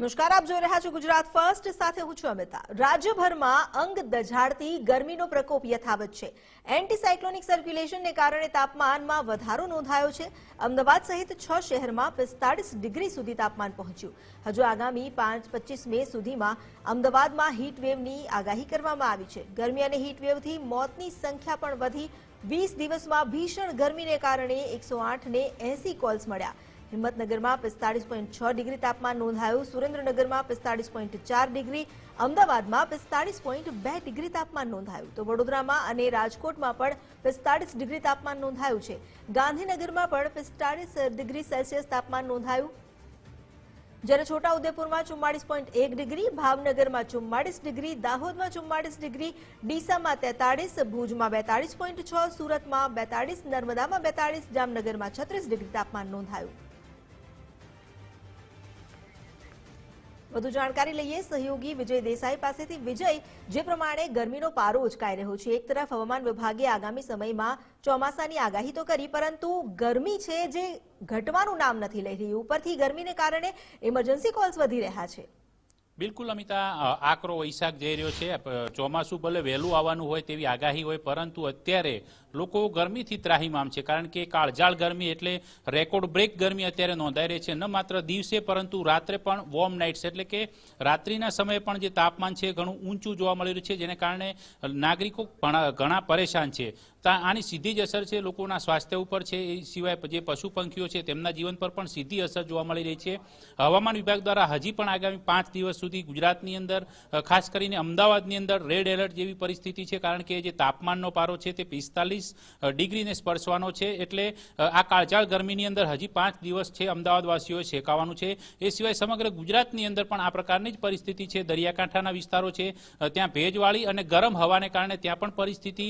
નમસ્કાર, આપ જોઈ રહ્યા છો ગુજરાત ફર્સ્ટ. સાથે હું છું અમિતા. રાજ્યભરમાં અંગ દઝાડતી ગરમીનો પ્રકોપ યથાવત છે. એન્ટીસાયક્લોનિક સર્ક્યુલેશનને કારણે તાપમાનમાં વધારો નોંધાયો છે. અમદાવાદ સહિત છ શહેરમાં પિસ્તાળીસ ડિગ્રી સુધી તાપમાન પહોંચ્યું. હજુ આગામી પાંચ, પચીસ મે સુધીમાં અમદાવાદમાં હીટવેવની આગાહી કરવામાં આવી છે. ગરમી અને હીટવેવથી મોતની સંખ્યા પણ વધી. વીસ દિવસમાં ભીષણ ગરમીને કારણે એકસો આઠને એસી કોલ્સ મળ્યા. હિંમતનગરમાં પિસ્તાળીસ પોઈન્ટ છ ડિગ્રી તાપમાન નોંધાયું. સુરેન્દ્રનગરમાં પિસ્તાળીસ પોઈન્ટ ચાર ડિગ્રી. અમદાવાદમાં પિસ્તાળીસ પોઈન્ટ બે ડિગ્રી તાપમાન નોંધાયું. તો વડોદરામાં અને રાજકોટમાં પણ પિસ્તાળીસ ડિગ્રી તાપમાન નોંધાયું છે. ગાંધીનગરમાં પણ પિસ્તાળીસ ડિગ્રી સેલ્સિયસ તાપમાન નોંધાયું. જ્યારે છોટાઉદેપુરમાં ચુમ્માળીસ પોઈન્ટ એક ડિગ્રી, ભાવનગરમાં ચુમ્માળીસ ડિગ્રી, દાહોદમાં ચુમ્માળીસ ડિગ્રી, ડીસામાં તેતાળીસ, ભુજમાં બેતાળીસ પોઈન્ટ છ, સુરતમાં બેતાળીસ, નર્મદામાં બેતાળીસ, જામનગરમાં છત્રીસ ડિગ્રી તાપમાન નોંધાયું. વધુ જાણકારી લઈએ. સહયોગી વિજય દેસાઈ પાસેથી વિજય, જે પ્રમાણે ગરમીનો પારો ઉચકાઈ રહ્યો છે. એક તરફ હવામાન વિભાગે આગામી સમયમાં ચોમાસાની આગાહી તો કરી, પરંતુ ગરમી છે જે ઘટવાનું નામ નથી લઈ રહી ઉપરથી ગરમીને કારણે ઇમરજન્સી કોલ્સ વધી રહ્યા છે. બિલકુલ અમિતા આકરો વૈશાખ જઈ રહ્યો છે. ચોમાસું ભલે વહેલું આવવાનું હોય તેવી આગાહી હોય, પરંતુ અત્યારે લોકો ગરમીથી ત્રાહીમામ છે, કારણ કે કાળજાળ ગરમી એટલે રેકોર્ડ બ્રેક ગરમી અત્યારે નોંધાઈ રહી છે, ન માત્ર દિવસે પરંતુ રાત્રે પણ વોર્મ નાઇટ્સ, એટલે કે રાત્રિના સમયે પણ જે તાપમાન છે ઘણું ઊંચું જોવા મળી રહ્યું છે, જેને કારણે નાગરિકો ઘણા પરેશાન છે. આની સીધી જ અસર છે, લોકોના સ્વાસ્થ્ય ઉપર છે, એ સિવાય જે પશુ પંખીઓ છે, તેમના જીવન પર પણ સીધી અસર જોવા મળી રહી છે. હવામાન વિભાગ દ્વારા હજી પણ આગામી પાંચ દિવસ સુધી ગુજરાતની અંદર ખાસ કરીને અમદાવાદની અંદર રેડ એલર્ટ જેવી પરિસ્થિતિ છે, કારણ કે જે તાપમાનનો પારો છે તે પિસ્તાલીસ ડિગ્રીને સ્પર્શવાનો છે. એટલે આ કાળજાળ ગરમીની અંદર હજી પાંચ દિવસ છે અમદાવાદવાસીઓએ શેકાવાનું છે. એ સિવાય સમગ્ર ગુજરાતની અંદર પણ આ પ્રકારની જ પરિસ્થિતિ છે. દરિયાકાંઠાના વિસ્તારો છે ત્યાં ભેજવાળી અને ગરમ હવાને કારણે ત્યાં પણ પરિસ્થિતિ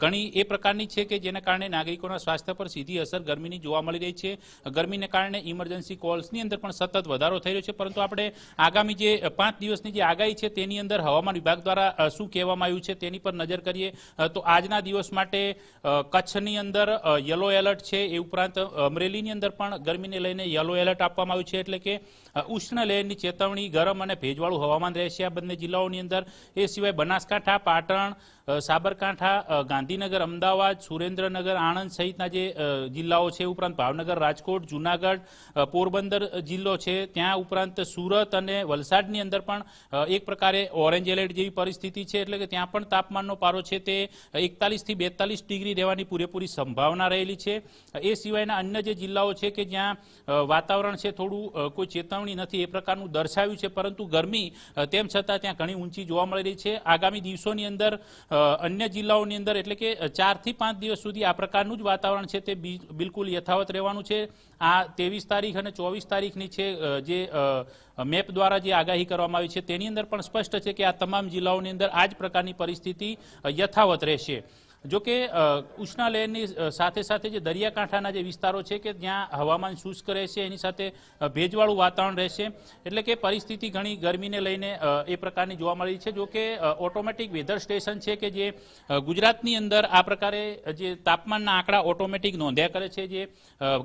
ઘણી એ પ્રકારની છે કે જેના કારણે નાગરિકોના સ્વાસ્થ્ય પર સીધી અસર ગરમીની જોવા મળી રહી છે. ગરમીને કારણે ઇમરજન્સી કોલ્સની અંદર પણ સતત વધારો થઈ રહ્યો છે. પરંતુ આપણે આગામી જે પાંચ દિવસની જે આગાહી છે તેની અંદર હવામાન વિભાગ દ્વારા શું કહેવામાં આવ્યું છે તેની પર નજર કરીએ. તો આજના દિવસ માટે કચ્છની અંદર યલો એલર્ટ છે. એ ઉપરાંત અમરેલીની અંદર પણ ગરમીને લઈને યલો એલર્ટ આપવામાં આવ્યું છે. એટલે કે ઉષ્ણ લહેરની ચેતવણી ગરમ અને ભેજવાળું હવામાન રહેશે આ બંને જિલ્લાઓની અંદર. એ સિવાય બનાસકાંઠા, પાટણ સાબરકાંઠા ગાંધીનગર, અમદાવાદ, સુરેન્દ્રનગર, આણંદ સહિતના જે જિલ્લાઓ છે, ઉપરાંત ભાવનગર, રાજકોટ, જુનાગઢ પોરબંદર જિલ્લો છે, ત્યાં ઉપરાંત સુરત અને વલસાડની અંદર પણ એક પ્રકારે ઓરેન્જ એલર્ટ જેવી પરિસ્થિતિ છે, એટલે કે ત્યાં પણ તાપમાનનો પારો છે તે એકતાલીસથી બેતાલીસ ડિગ્રી રહેવાની પૂરેપૂરી સંભાવના રહેલી છે. એ સિવાયના અન્ય જે જિલ્લાઓ છે કે જ્યાં વાતાવરણ છે થોડું કોઈ ચેતવણી નથી એ પ્રકારનું દર્શાવ્યું છે, પરંતુ ગરમી તેમ છતાં ત્યાં ઘણી ઊંચી જોવા મળી રહી છે. આગામી દિવસોની અંદર અન્ય જિલ્લાઓની અંદર એટલે કે ચારથી પાંચ દિવસ સુધી આ પ્રકારનું જ વાતાવરણ છે તે બિલકુલ યથાવત રહેવાનું છે. આ ત્રેવીસ તારીખ અને ચોવીસ તારીખની છે જે મેપ દ્વારા જે આગાહી કરવામાં આવી છે, તેની અંદર પણ સ્પષ્ટ છે કે આ તમામ જિલ્લાઓની અંદર આ જ પ્રકારની પરિસ્થિતિ યથાવત રહેશે. જો કે ઉષ્ણાલયની સાથે સાથે જે દરિયાકાંઠાના જે વિસ્તારો છે કે જ્યાં હવામાન શુષ્ક રહેશે, એની સાથે ભેજવાળું વાતાવરણ રહેશે. એટલે કે પરિસ્થિતિ ઘણી ગરમીને લઈને એ પ્રકારની જોવા મળી છે. જો કે ઓટોમેટિક વેધર સ્ટેશન છે કે જે ગુજરાતની અંદર આ પ્રકારે જે તાપમાનના આંકડા ઓટોમેટિક નોંધ્યા કરે છે, જે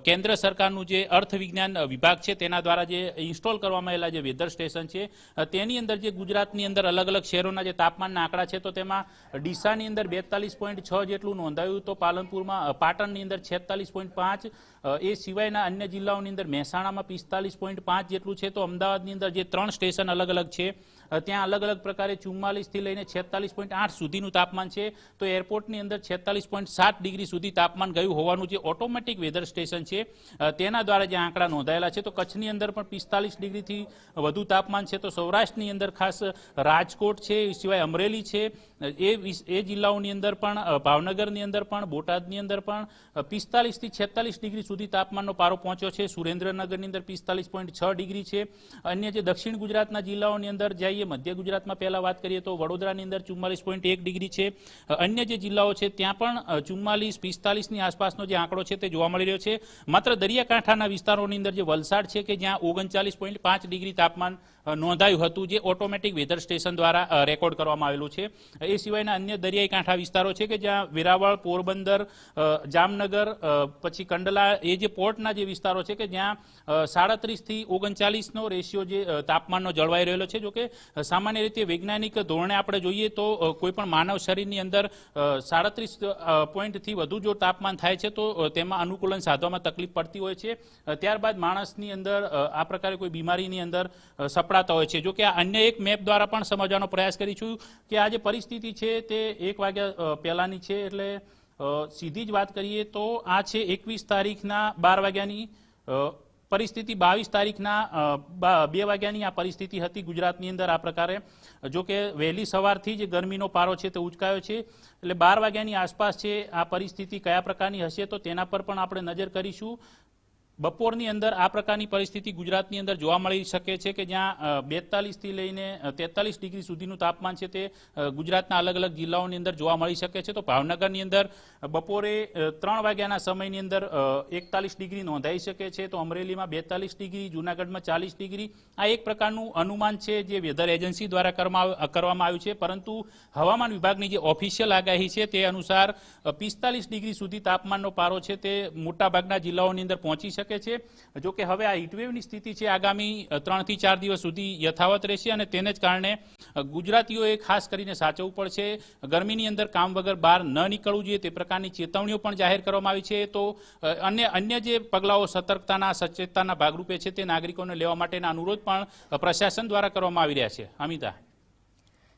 કેન્દ્ર સરકારનું જે અર્થ વિજ્ઞાન વિભાગ છે, તેના દ્વારા જે ઇન્સ્ટોલ કરવામાં આવેલા જે વેધર સ્ટેશન છે તેની અંદર જે ગુજરાતની અંદર અલગ અલગ શહેરોના જે તાપમાનના આંકડા છે, તો તેમાં ડીસાની અંદર બેતાલીસ પોઈન્ટ છ જેટલું નોંધાયું તો પાલનપુરમાં પાટણની અંદર છેતાલીસ પોઈન્ટ પાંચ એ સિવાયના અન્ય જિલ્લાઓની અંદર મહેસાણામાં પિસ્તાલીસ પોઈન્ટ પાંચ જેટલું છે. તો અમદાવાદની અંદર જે ત્રણ સ્ટેશન અલગ અલગ છે ત્યાં અલગ અલગ પ્રકારે ચુમ્માલીસથી લઈને છેતાલીસ પોઈન્ટ આઠ સુધીનું તાપમાન છે. તો એરપોર્ટની અંદર છેતાલીસ પોઈન્ટ સાત ડિગ્રી સુધી તાપમાન ગયું હોવાનું જે ઓટોમેટિક વેધર સ્ટેશન છે. તેના દ્વારા જે આંકડા નોંધાયેલા છે. તો કચ્છની અંદર પણ પિસ્તાલીસ ડિગ્રીથી વધુ તાપમાન છે. તો સૌરાષ્ટ્રની અંદર ખાસ રાજકોટ છે, એ સિવાય અમરેલી છે. એ એ જિલ્લાઓની અંદર પણ ભાવનગરની અંદર પણ, બોટાદની અંદર પણ પિસ્તાલીસથી છેતાલીસ ડિગ્રી સુધી તાપમાનનો પારો પહોંચ્યો છે. સુરેન્દ્રનગરની અંદર પિસ્તાલીસ પોઈન્ટ છ ડિગ્રી છે. અન્ય જે દક્ષિણ ગુજરાતના જિલ્લાઓની અંદર જઈએ મધ્ય ગુજરાતમાં પહેલા વાત કરીએ તો વડોદરાની અંદર ચુમ્માલીસ પોઈન્ટ એક ડિગ્રી છે. અન્ય જે જિલ્લાઓ છે, ત્યાં પણ ચુમ્માલીસ, પિસ્તાલીસની આસપાસનો જે આંકડો છે તે જોવા મળી રહ્યો છે. માત્ર દરિયાકાંઠાના વિસ્તારોની અંદર જે વલસાડ છે કે જ્યાં ઓગણચાલીસ પોઈન્ટ પાંચ ડિગ્રી તાપમાન નોંધાયું હતું જે ઓટોમેટિક વેધર સ્ટેશન દ્વારા રેકોર્ડ કરવામાં આવેલું છે. એ સિવાયના અન્ય દરિયાઈ કાંઠા વિસ્તારો છે કે જ્યાં વેરાવળ પોરબંદર જામનગર પછી કંડલા એ જે પોર્ટના જે વિસ્તારો છે કે જ્યાં સાડત્રીસથી ઓગણચાલીસનો રેશિયો જે તાપમાનનો જળવાઈ રહેલો છે જોકે સામાન્ય રીતે વૈજ્ઞાનિક ધોરણે આપણે જોઈએ તો કોઈપણ કોઈ પણ માનવ શરીરની અંદર સાડત્રીસ પોઈન્ટથી વધુ જો તાપમાન થાય છે તો તેમાં અનુકૂલન સાધવામાં તકલીફ પડતી હોય છે. ત્યારબાદ માણસની અંદર આ પ્રકારે કોઈ બીમારીની અંદર અ, સપડાતા હોય છે. જો કે અન્ય એક મેપ દ્વારા પણ સમજવાનો પ્રયાસ કરીશું કે આ જે પરિસ્થિતિ છે તે એક વાગ્યા પહેલાંની છે એટલે સીધી જ વાત કરીએ તો આ છે એકવીસ તારીખના બાર વાગ્યાની પરિસ્થિતિ. બાવીસ તારીખના બે વાગ્યાની આ પરિસ્થિતિ હતી ગુજરાતની અંદર આ પ્રકારે. જો કે વહેલી સવારથી જ ગરમીનો પારો છે તે ઉચકાયો છે. એટલે બાર વાગ્યાની આસપાસ છે આ પરિસ્થિતિ કયા પ્રકારની હશે તો તેના પર પણ આપણે નજર કરીશું. બપોરની અંદર આ પ્રકારની પરિસ્થિતિ ગુજરાતની અંદર જોવા મળી શકે છે કે જ્યાં બેતાલીસથી લઈને તેતાલીસ ડિગ્રી સુધીનું તાપમાન છે તે ગુજરાતના અલગ અલગ જિલ્લાઓની અંદર જોવા મળી શકે છે. તો ભાવનગરની અંદર બપોરે ત્રણ વાગ્યાના સમયની અંદર એકતાલીસ ડિગ્રી નોંધાઈ શકે છે. તો અમરેલીમાં બેતાલીસ ડિગ્રી, જૂનાગઢમાં ચાલીસ ડિગ્રી. આ એક પ્રકારનું અનુમાન છે જે વેધર એજન્સી દ્વારા કરવામાં આવ્યું છે. પરંતુ હવામાન વિભાગની જે ઓફિશિયલ આગાહી છે તે અનુસાર પિસ્તાલીસ ડિગ્રી સુધી તાપમાનનો પારો છે તે મોટાભાગના જિલ્લાઓની અંદર પહોંચી શકે છે. જો કે હવે આ હીટવેવની સ્થિતિ છે આગામી ત્રણથી ચાર દિવસ સુધી યથાવત રહેશે અને તેને જ કારણે ગુજરાતીઓએ ખાસ કરીને સાચવવું પડશે. ગરમીની અંદર કામ વગર બહાર ન નીકળવું જોઈએ, તે પ્રકારની ચેતવણીઓ પણ જાહેર કરવામાં આવી છે. તો અન્ય અન્ય જે પગલાઓ સતર્કતાના, સચેતતાના ભાગરૂપે છે તે નાગરિકોને લેવા માટેના અનુરોધ પણ પ્રશાસન દ્વારા કરવામાં આવી રહ્યા છે. અમિતા.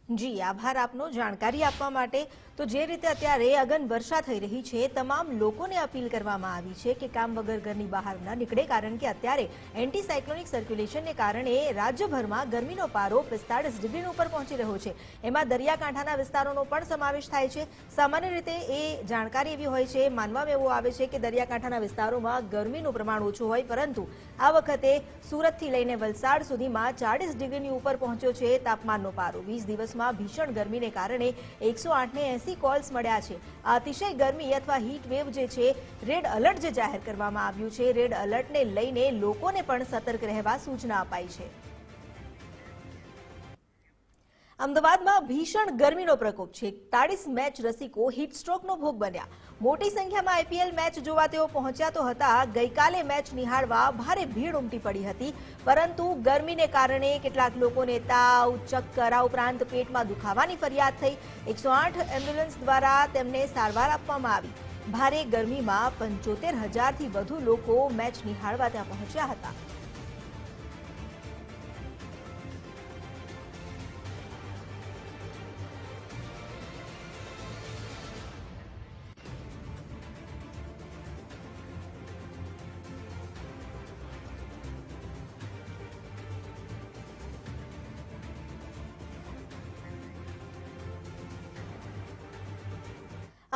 જી, આભાર આપનો. જાણકારી આપવા માટે તો જે રીતે અત્યારે અગન વર્ષા થઈ રહી છે, તમામ લોકોને અપીલ કરવામાં આવી છે કે કામ વગર ઘરની બહાર ન નીકળે, કારણ કે અત્યારે એન્ટી સાયક્લોનિક સર્ક્યુલેશનને કારણે રાજ્યભરમાં ગરમીનો પારો પિસ્તાળીસ ડિગ્રીનો ઉપર પહોંચી રહ્યો છે. એમાં દરિયાકાંઠાના વિસ્તારોનો પણ સમાવેશ થાય છે. સામાન્ય રીતે એ જાણકારી એવી હોય છે, માનવામાં એવું આવે છે કે દરિયાકાંઠાના વિસ્તારોમાં ગરમીનું પ્રમાણ ઓછું હોય, પરંતુ આ વખતે સુરતથી લઈને વલસાડ સુધીમાં ચાળીસ ડિગ્રીની ઉપર પહોંચ્યો છે તાપમાનનો પારો. વીસ દિવસમાં ભીષણ ગરમીને કારણે એકસો આઠને એસી કોલ્સ મળ્યા છે. અતિશય ગરમી અથવા હીટ વેવ જે છે રેડ એલર્ટ જે જાહેર કરવામાં આવ્યું છે રેડ એલર્ટને લઈને લોકોને પણ સતર્ક રહેવા સૂચના અપાઈ છે. અમદાવાદમાં ભીષણ ગરમીનો પ્રકોપ છે. એકતાળીસ મેચ રસિકો હીટસ્ટ્રોકનો ભોગ બન્યા. મોટી સંખ્યામાં આઈપીએલ મેચ જોવા તેઓ પહોંચ્યા તો હતા. ગઈકાલે મેચ નિહાળવા ભારે ભીડ ઉમટી પડી હતી. પરંતુ ગરમીને કારણે કેટલાક લોકોને તાવ, ચક્કર ઉપરાંત પેટમાં દુખાવાની ફરિયાદ થઈ. એકસો આઠ એમ્બ્યુલન્સ દ્વારા તેમને સારવાર આપવામાં આવી. ભારે ગરમીમાં પંચોતેર હજારથી વધુ લોકો મેચ નિહાળવા ત્યાં પહોંચ્યા હતા.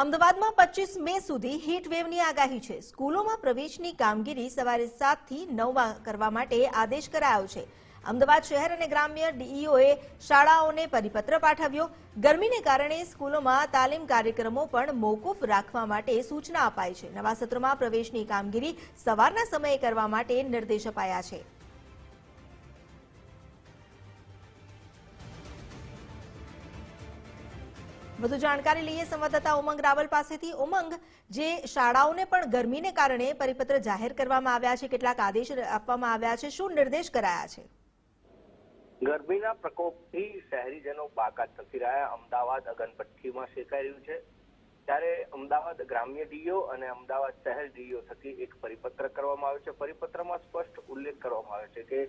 અમદાવાદમાં પચીસ મે સુધી હીટ વેવની આગાહી છે. સ્કૂલોમાં પ્રવેશની કામગીરી સવારે સાતથી નવ કરવા માટે આદેશ કરાયો છે. અમદાવાદ શહેર અને ગ્રામ્ય ડીઈઓએ શાળાઓને પરિપત્ર પાઠવ્યો. ગરમીને કારણે સ્કૂલોમાં તાલીમ કાર્યક્રમો પણ મોકૂફ રાખવા માટે સૂચના અપાઈ છે. નવા સત્રમાં પ્રવેશની કામગીરી સવારના સમયે કરવા માટે નિર્દેશ અપાયા છે. વધુ જાણકારી લઈએ સંવાદદાતા ઉમંગ રાવલ પાસેથી. ઉમંગ, જે શાળાઓને પણ ગરમીને કારણે પરિપત્ર જાહેર કરવામાં આવ્યા છે, કેટલાક આદેશ આપવામાં આવ્યા છે, શું નિર્દેશ કરાયા છે? ગરમીના પ્રકોપથી શહેરીજનો બાકાત થતી રહ્યા. અમદાવાદ અગનપટ્ટીમાં શેકાઈ રહ્યું છે. ત્યારે અમદાવાદ ગ્રામ્ય ડીઓ અને અમદાવાદ શહેર ડીઓ થકી એક પરિપત્ર કરવામાં આવ્યો છે. પરિપત્રમાં સ્પષ્ટ ઉલ્લેખ કરવામાં આવ્યો છે કે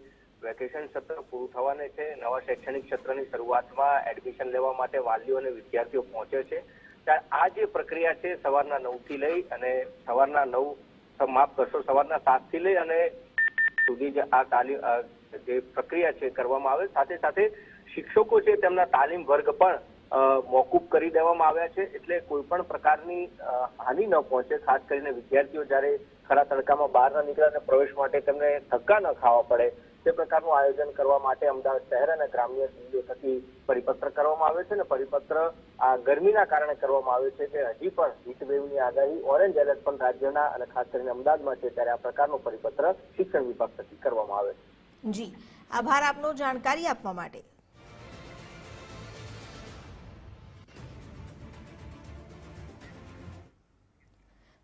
વેકેશન સત્ર પૂરું થવાને છે, નવા શૈક્ષણિક સત્રની શરૂઆતમાં એડમિશન લેવા માટે વાલીઓ અને વિદ્યાર્થીઓ પહોંચે છે. ત્યારે આ જે પ્રક્રિયા છે, સવારના નવથી લઈ અને સવારના નવ માફ કરશો, સવારના સાતથી લઈ અને સુધી જ આ તાલીમ જે પ્રક્રિયા છે કરવામાં આવે. સાથે સાથે શિક્ષકો છે, તેમના તાલીમ વર્ગ પણ મોકૂફ કરી દેવામાં આવ્યા છે. એટલે કોઈ પણ પ્રકારની હાનિ ન પહોંચે. ખાસ કરીને વિદ્યાર્થીઓ જ્યારે ખરા તડકામાં બહાર ન નીકળે અને પ્રવેશ માટે તેમને ધક્કા ન ખાવા પડે તે પ્રકારનું આયોજન કરવા માટે અમદાવાદ શહેર અને ગ્રામ્ય સીડીઓ થકી પરિપત્ર કરવામાં આવે છે અને પરિપત્ર આ ગરમીના કારણે કરવામાં આવે છે કે હજી પણ હીટવેવની આગાહી ઓરેન્જ એલર્ટ પણ રાજ્યના અને ખાસ કરીને અમદાવાદમાં છે ત્યારે આ પ્રકારનો પરિપત્ર શિક્ષણ વિભાગ થકી કરવામાં આવે છે. જી. આભાર આપનો જાણકારી આપવા માટે.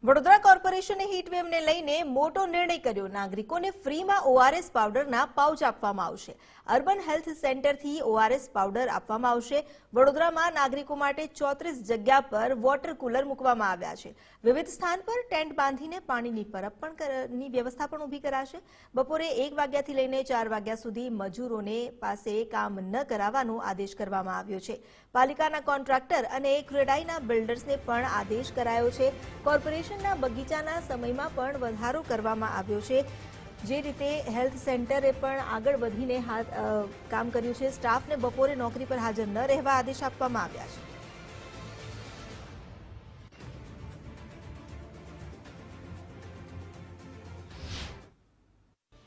વડોદરા કોર્પોરેશને હીટવેવને લઈને મોટો નિર્ણય કર્યો. નાગરિકોને ફ્રીમાં ઓઆરએસ પાવડરના પાઉચ આપવામાં આવશે. અર્બન હેલ્થ સેન્ટરથી ઓઆરએસ પાવડર આપવામાં આવશે. વડોદરામાં નાગરિકો માટે ચોત્રીસ જગ્યા પર વોટર કુલર મૂકવામાં આવ્યા છે. વિવિધ સ્થાન પર ટેન્ટ બાંધીને પાણીની પરબ પણ ની વ્યવસ્થા પણ ઊભી કરાશે. બપોરે એક વાગ્યાથી લઈને ચાર વાગ્યા સુધી મજૂરોને પાસે કામ ન કરાવવાનો આદેશ કરવામાં આવ્યો છે. પાલિકાના કોન્ટ્રાક્ટર અને ક્રેડાઈના બિલ્ડર્સને પણ આદેશ કરાયો છે. કોર્પોરેશનના બગીચાના સમયમાં પણ વધારો કરવામાં આવ્યો છે. જે રીતે હેલ્થ સેન્ટરે પણ આગળ વધીને કામ કર્યું છે. સ્ટાફને બપોરે નોકરી પર હાજર ન રહેવા આદેશ આપવામાં આવ્યા છે.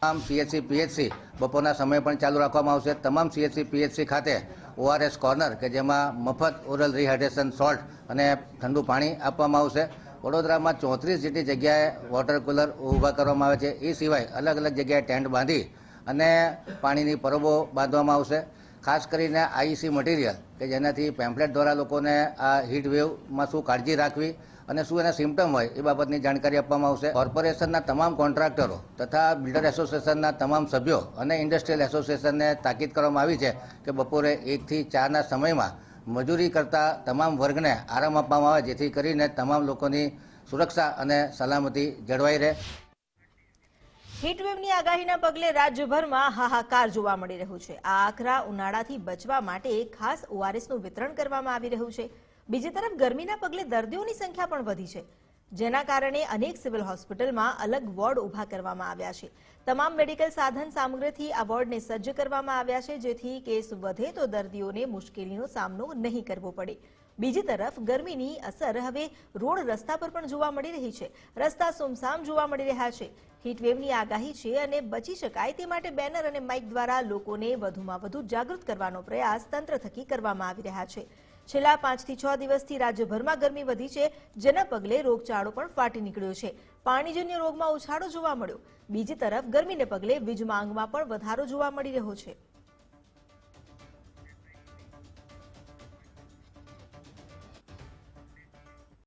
તમામ સીએચસી પીએચસી બપોરના સમય પણ ચાલુ રાખવામાં આવશે. તમામ સીએચસી પીએચસી ખાતે ઓઆરએસ કોર્નર કે જેમાં મફત ઓરલ રિહાઇડ્રેશન સોલ્ટ અને ઠંડુ પાણી આપવામાં આવશે. વડોદરામાં ચોત્રીસ જેટલી જગ્યાએ વોટર કુલર ઊભા કરવામાં આવે છે. એ સિવાય અલગ અલગ જગ્યાએ ટેન્ટ બાંધી અને પાણીની પરબો બાંધવામાં આવશે. ખાસ કરીને આઈસી મટીરિયલ, કે જેનાથી પેમ્ફલેટ દ્વારા લોકોને આ હીટ વેવમાં શું કાળજી રાખવી અને શું એના સિમ્ટમ હોય એ બાબતની જાણકારી આપવામાં આવશે. કોર્પોરેશનના તમામ કોન્ટ્રાક્ટરો તથા બિલ્ડર એસોસિએશનના તમામ સભ્યો અને ઇન્ડસ્ટ્રીયલ એસોસિએશનને તાકીદ કરવામાં આવી છે કે બપોરે એકથી ચારના સમયમાં મજૂરી કરતા તમામ વર્ગને આરામ આપવામાં આવે, જેથી કરીને તમામ લોકોની સુરક્ષા અને સલામતી જળવાઈ રહે. હીટવેવની આગાહીના પગલે રાજ્યભરમાં હાહાકાર જોવા મળી રહ્યું છે. આ આકરા ઉનાળાથી બચવા માટે ખાસ ઓઆરએસનું વિતરણ કરવામાં આવી રહ્યું છે. બીજી તરફ ગરમીના પગલે દર્દીઓની સંખ્યા પણ વધી છે. જેના કારણે અનેક સિવિલ હોસ્પિટલમાં અલગ વોર્ડ ઊભા કરવામાં આવ્યા છે. તમામ મેડિકલ સાધન સામગ્રીથી આ વોર્ડને સજ્જ કરવામાં આવ્યા છે, જેથી કેસ વધે તો દર્દીઓને મુશ્કેલીનો સામનો નહીં કરવો પડે. બીજી તરફ, ગરમીની અસર હવે રોડ રસ્તા પર પણ જોવા મળી રહી છે. રસ્તા સુમસામ જોવા મળી રહ્યા છે. હીટવેવની આગાહી છે અને બચી શકાય તે માટે બેનર અને માઇક દ્વારા લોકોને વધુમાં વધુ જાગૃત કરવાનો પ્રયાસ તંત્ર થકી કરવામાં આવી રહ્યા છે. છેલ્લા પાંચથી છ દિવસથી રાજ્યભરમાં ગરમી વધી છે, જેના પગલે રોગચાળો પણ ફાટી નીકળ્યો છે. પાણીજન્ય રોગમાં ઉછાળો જોવા મળ્યો. બીજી તરફ ગરમીને પગલે વીજ માંગમાં પણ વધારો જોવા મળી રહ્યો છે.